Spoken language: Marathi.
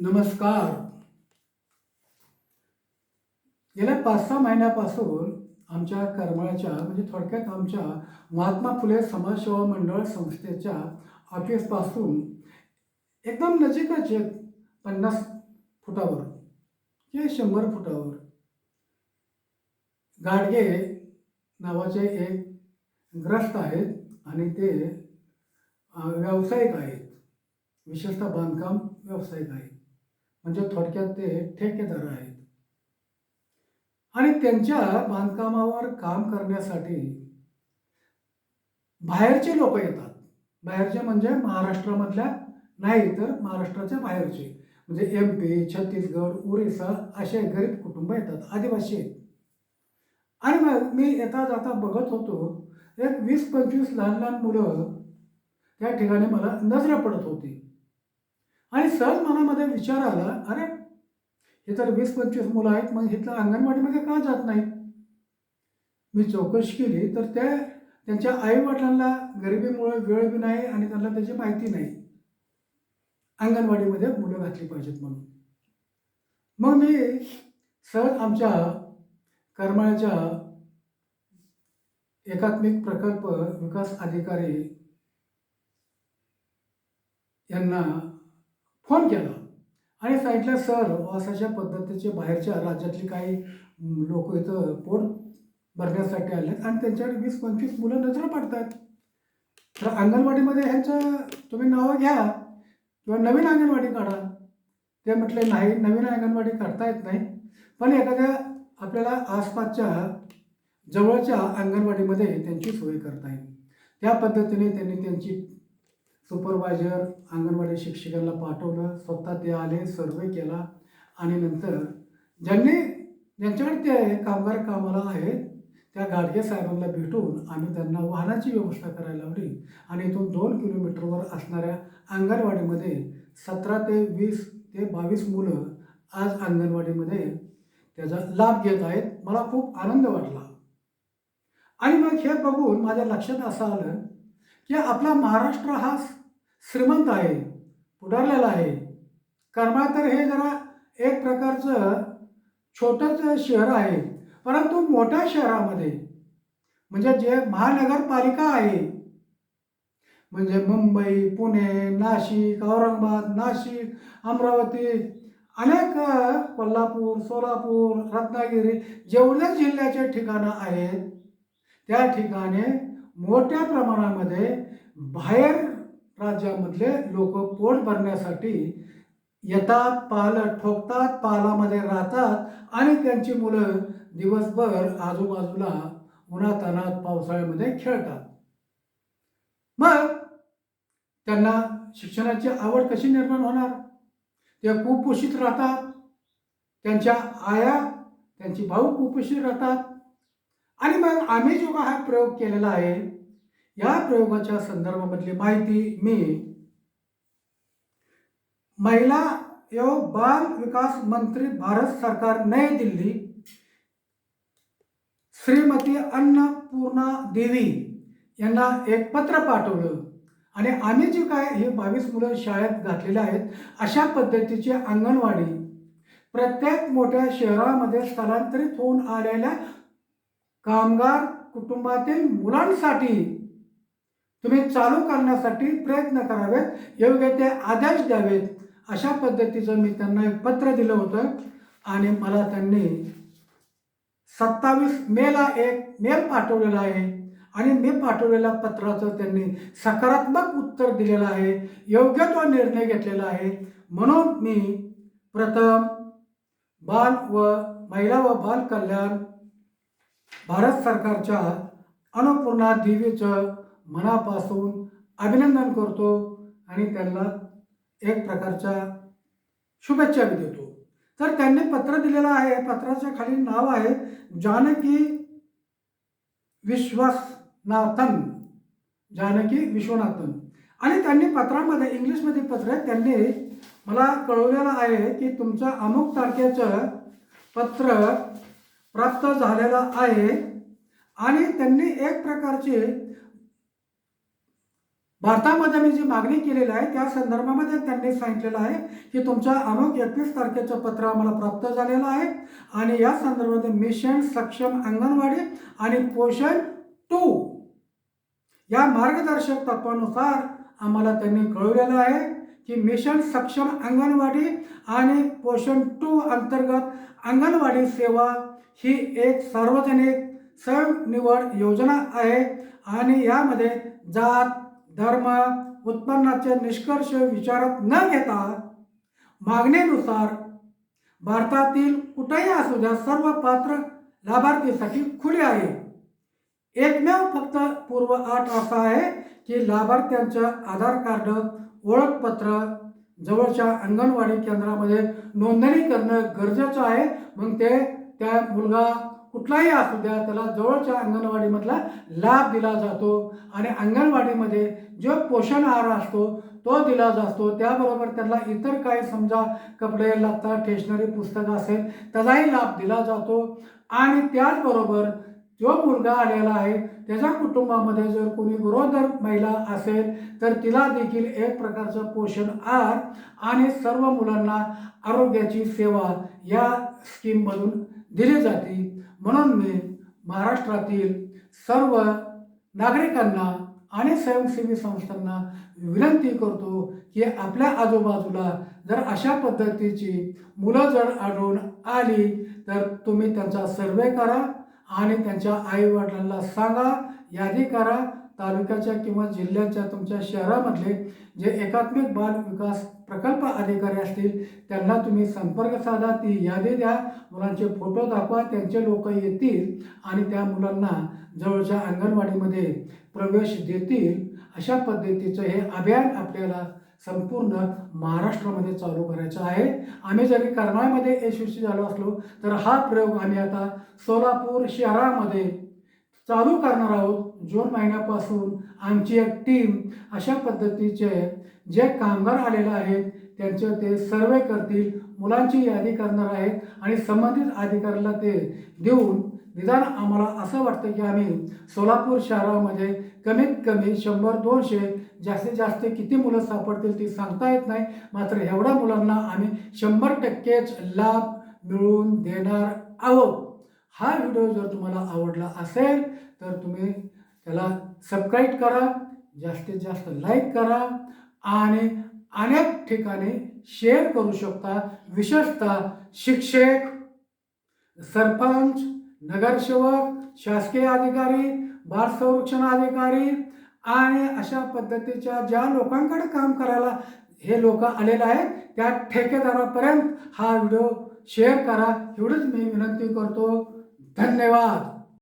नमस्कार. गेल्या पाच सहा महिन्यापासून आमच्या करमाळ्याच्या म्हणजे थोडक्यात आमच्या महात्मा फुले समाजसेवा मंडळ संस्थेच्या ऑफिसपासून एकदम नजीकच एक पन्नास फुटावर किंवा शंभर फुटावर गाडगे नावाचे एक ग्रस्त आहेत आणि ते व्यावसायिक आहेत. विशेषतः बांधकाम व्यावसायिक आहेत. म्हणजे थोडक्यात ते ठेकेदार आहेत. आणि त्यांच्या बांधकामावर काम करण्यासाठी बाहेरचे लोक येतात. बाहेरचे म्हणजे महाराष्ट्रामधल्या नाही तर महाराष्ट्राच्या बाहेरचे. म्हणजे एम पी छत्तीसगड ओरिसा असे गरीब कुटुंब येतात आदिवासी आहेत. आणि मग मी येता जाता बघत होतो एक वीस पंचवीस लहान लहान मुलं त्या ठिकाणी मला नजरे पडत होती. आणि सहज मनामध्ये विचार आला अरे हे तर वीस पंचवीस मुलं आहेत मग इथलं अंगणवाडीमध्ये का जात नाहीत? मी चौकशी केली तर त्या त्यांच्या आईवडिलांना गरिबीमुळे वेळ बी नाही आणि त्यांना त्याची माहिती नाही. अंगणवाडीमध्ये मुलं घातली पाहिजेत म्हणून. मग मी सहज आमच्या करमाळ्याच्या एकात्मिक प्रकल्प विकास अधिकारी यांना फोन केला. आणि सांगितलं सर अशाच्या पद्धतीचे बाहेरच्या राज्यातली काही लोक इथं पोट भरण्यासाठी आले आणि त्यांच्याकडे वीस पंचवीस मुलं नजर पडतात. तर अंगणवाडीमध्ये ह्यांचं तुम्ही नावं घ्या किंवा नवीन अंगणवाडी काढा. ते म्हटले नाही नवीन अंगणवाडी काढता येत नाही. पण एखाद्या आपल्याला आसपासच्या जवळच्या अंगणवाडीमध्ये त्यांची सोय करता येईल. त्या पद्धतीने त्यांनी त्यांची सुपरवायझर अंगणवाडी शिक्षकांना पाठवलं स्वतः ते आले सर्वे केला आणि नंतर ज्यांनी ज्यांच्याकडे ते कामगार कामाला आहेत त्या गाडगे साहेबांना भेटून आम्ही त्यांना वाहनाची व्यवस्था करायला लावली आणि इथून दोन किलोमीटरवर असणाऱ्या अंगणवाडीमध्ये सतरा ते वीस ते बावीस मुलं आज अंगणवाडीमध्ये त्याचा लाभ घेत आहेत. मला खूप आनंद वाटला. आणि मग हे बघून माझ्या लक्षात असं आलं की आपला महाराष्ट्र हा श्रीमंत आहे पुढारलेला आहे. कर्मातर हे जरा एक प्रकारचं छोटंच शहर आहे परंतु मोठ्या शहरामध्ये म्हणजे जे महानगरपालिका आहे म्हणजे मुंबई पुणे नाशिक औरंगाबाद नाशिक अमरावती अनेक कोल्हापूर सोलापूर रत्नागिरी जेवढे जिल्ह्याचे ठिकाणं आहेत त्या ठिकाणी मोठ्या प्रमाणामध्ये बाहेर राज्यामधले लोक पोट भरण्यासाठी येतात पाल ठोकतात पालामध्ये राहतात आणि त्यांची मुलं दिवसभर आजूबाजूला उन्हातानात पावसाळ्यामध्ये खेळतात. मग त्यांना शिक्षणाची आवड कशी निर्माण होणार? ते कुपोषित राहतात. त्यांच्या आया त्यांची भाऊ कुपोषित राहतात. आणि मग आम्ही जो हा प्रयोग केलेला आहे या प्रयोगाच्या संदर्भामधली माहिती मी. महिला एवं बाल विकास मंत्री भारत सरकार नई दिल्ली. श्रीमती अन्नपूर्णा देवी यांना एक पत्र पाठवलं. आणि आम्ही जे काय हे बावीस मुलं शाळेत घातलेले आहेत अशा पद्धतीची अंगणवाडी प्रत्येक मोठ्या शहरामध्ये स्थलांतरित होऊन आलेल्या कामगार कुटुंबातील मुलांसाठी तुम्ही चालू करण्यासाठी प्रयत्न करावेत. योग्य ते आदेश द्यावेत. अशा पद्धतीचं मी त्यांना एक पत्र दिलं होतं आणि मला त्यांनी सत्तावीस मेला एक मेल पाठवलेला आहे आणि मी पाठवलेल्या पत्राचं त्यांनी सकारात्मक उत्तर दिलेलं आहे. योग्य तो निर्णय घेतलेला आहे. म्हणून मी प्रथम बाल व महिला व बाल कल्याण भारत सरकारच्या अन्नपूर्णा देवीचं मनापासून अभिनंदन करतो आणि त्यांना एक प्रकारच्या शुभेच्छा देतो. तर त्यांनी पत्र दिलेलं आहे. पत्राच्या खाली नाव आहे जानकी विश्वासनाथन जानकी विश्वनाथन. आणि त्यांनी पत्रामध्ये इंग्लिशमध्ये पत्र आहे. त्यांनी मला कळवलेलं आहे की तुमचं अमुक तारखेचं पत्र प्राप्त झालेलं आहे. आणि त्यांनी एक प्रकारची भारतामध्ये मी जी मागणी केलेली आहे त्या संदर्भामध्ये त्यांनी सांगितलेलं आहे की तुमच्या अमुक एकवीस तारखेचं पत्र आम्हाला प्राप्त झालेलं आहे आणि या संदर्भामध्ये मिशन सक्षम अंगणवाडी आणि पोषण टू या मार्गदर्शक तत्वानुसार आम्हाला त्यांनी कळवलेलं आहे की मिशन सक्षम अंगणवाडी आणि पोषण टू अंतर्गत अंगणवाडी सेवा ही एक सार्वजनिक स्वयंनिवड योजना आहे आणि यामध्ये जात धर्म उत्पन्नाचे निष्कर्ष विचारात न घेता मागणीनुसार भारतातील कुठेही असू द्या सर्व पात्र लाभार्थीसाठी खुले आहे. एकमेव फक्त पूर्व आठ असा आहे की लाभार्थ्यांचं आधार कार्ड ओळखपत्र जवळच्या अंगणवाडी केंद्रामध्ये नोंदणी करणं गरजेचं आहे. मग ते त्या मुलगा कुठलाही असू द्या त्याला जवळच्या अंगणवाडीमधला लाभ दिला जातो. आणि अंगणवाडीमध्ये जो पोषण आहार असतो तो दिला जातो. त्याबरोबर त्याला इतर काही समजा कपडे लत्ता स्टेशनरी पुस्तकं असेल त्याचाही लाभ दिला जातो. आणि त्याचबरोबर जो मुलगा आलेला आहे त्याच्या कुटुंबामध्ये जर कोणी गरोदर महिला असेल तर तिला देखील एक प्रकारचं पोषण आहार आणि सर्व मुलांना आरोग्याची सेवा या स्कीममधून दिली जाते. म्हणून मी महाराष्ट्रातील सर्व नागरिकांना आणि स्वयंसेवी संस्थांना विनंती करतो की आपल्या आजूबाजूला जर अशा पद्धतीची मुलं जर आढळून आली तर तुम्ही त्यांचा सर्वे करा आणि त्यांच्या आईवडिलांना सांगा यादी करा तालुक्याच्या किंवा जिल्ह्याच्या तुमच्या शहरामधले जे एकात्मिक बाल विकास प्रकल्प अधिकारी असतील त्यांना तुम्ही संपर्क साधा ती यादी द्या मुलांचे फोटो दाखवा त्यांचे लोक येतील आणि त्या मुलांना जवळच्या अंगणवाडीमध्ये प्रवेश देतील. अशा पद्धतीचं हे अभियान आपल्याला संपूर्ण महाराष्ट्रामध्ये चालू करायचं आहे. आम्ही जरी करमाळ्यामध्ये यशस्वी झालो असलो तर हा प्रयोग आम्ही आता सोलापूर शहरामध्ये चालू करणार आहोत. जून महिन्यापासून आमची एक टीम अशा पद्धतीचे जे कामगार आलेले आहेत त्यांचे ते सर्वे करतील. मुलांची यादी करणार आहेत आणि संबंधित अधिकाऱ्याला ते देऊन निदान आम्हाला असं वाटतं की आम्ही सोलापूर शहरामध्ये कमीत कमी शंभर दोनशे जास्तीत जास्त किती मुलं सापडतील ती सांगता येत नाही. मात्र एवढ्या मुलांना आम्ही शंभर टक्केच लाभ मिळवून देणार आहोत. हा व्हिडिओ जर तुम्हाला आवडला असेल तर तुम्ही त्याला सबस्क्राईब करा जास्तीत जास्त लाईक करा आणि अनेक ठिकाणी शेअर करू शकता. विशेषतः शिक्षक सरपंच नगरसेवक शासकीय अधिकारी बाल संरक्षण अधिकारी आणि अशा पद्धतीच्या ज्या लोकांकडे काम करायला हे लोक आलेले आहेत त्या ठेकेदारापर्यंत हा व्हिडिओ शेअर करा. एवढीच मी विनंती करतो. धन्यवाद.